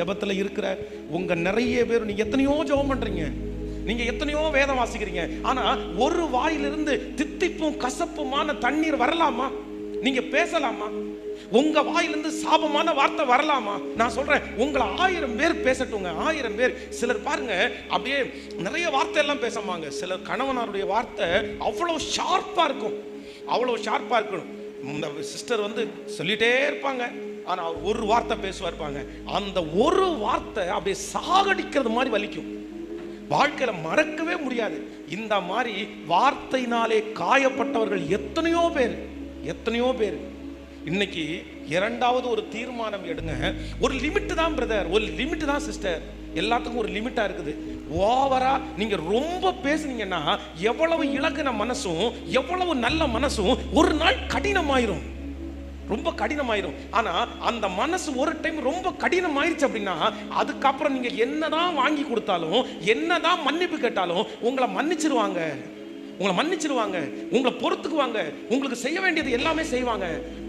ஜபத்தில் இருக்கிற உங்க நிறைய பேர் நீங்க எத்தனையோ ஜெபம் பண்றீங்க. நீங்க எத்தனையோ வேதம் வாசிக்கிறீங்க. ஆனா ஒரு வாயிலிருந்து தித்திப்பும் கசப்புமான தண்ணீர் வரலாமா? நீங்க பேசலாமா? உங்க வாயிலிருந்து சாபமான வார்த்தை வரலாமா? நான் சொல்றேன் உங்களை ஆயிரம் பேர் பேசட்டுங்க. ஆயிரம் பேர். சிலர் பாருங்க அப்படியே நிறைய வார்த்தை எல்லாம் பேசமாங்க. சிலர் கணவனாருடைய வார்த்தை அவ்வளோ ஷார்ப்பா இருக்கும். அவ்வளோ ஷார்ப்பா இருக்கணும். இந்த சிஸ்டர் வந்து சொல்லிட்டே இருப்பாங்க. ஆனால் அவர் ஒரு வார்த்தை பேசுவார் பாங்க அந்த ஒரு வார்த்தை அப்படியே சாகடிக்கிறது மாதிரி வலிக்கும். வாழ்க்கையில மறக்கவே முடியாது. இந்த மாதிரி வார்த்தையினாலே காயப்பட்டவர்கள் எத்தனையோ பேர் எத்தனையோ பேர். இன்னைக்கு இரண்டாவது ஒரு தீர்மானம் எடுங்க. ஒரு லிமிட் தான் பிரதர் ஒரு லிமிட் தான் சிஸ்டர் எல்லாத்துக்கும் ஒரு லிமிட்டா இருக்குது. ஓவரா நீங்க ரொம்ப பேசுனீங்கன்னா எவ்வளவு இலகுன மனசும் எவ்வளவு நல்ல மனசும் ஒரு நாள் கடினமாயிரும். ரொம்ப கடினமாயிரும். ஆனா அந்த மனசு ஒரு டைம் ரொம்ப கடினமாயிருச்சு அப்படின்னா அதுக்கப்புறம் நீங்க என்னதான் வாங்கி கொடுத்தாலும் என்னதான் மன்னிப்பு கேட்டாலும் உங்களை மன்னிச்சிருவாங்க. உங்களை மன்னிச்சிருவாங்க. உங்களை பொறுத்துக்குவாங்க. உங்களுக்கு செய்ய வேண்டியது எல்லாமே செய்வாங்க.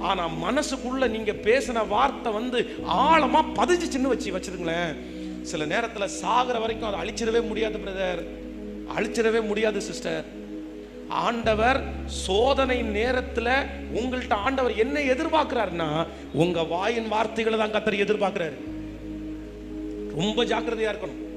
ஆனா மனசுக்குள்ள நீங்க பேசின வார்த்தை வந்து ஆழமா பதிஞ்சுச்சுன்னு வச்சு வச்சுருங்களேன் சில நேரத்தில் சாகிற வரைக்கும் அதை அழிச்சிடவே முடியாது பிரதர் அழிச்சிடவே முடியாது சிஸ்டர் ஆண்டவர் சோதனை நேரத்தில் உங்கள்கிட்ட ஆண்டவர் என்ன எதிர்பார்க்கிறாருன்னா உங்க வாயின் வார்த்தைகளை தான் கத்தர் எதிர்பார்க்கிறாரு. ரொம்ப ஜாக்கிரதையா இருக்கணும்.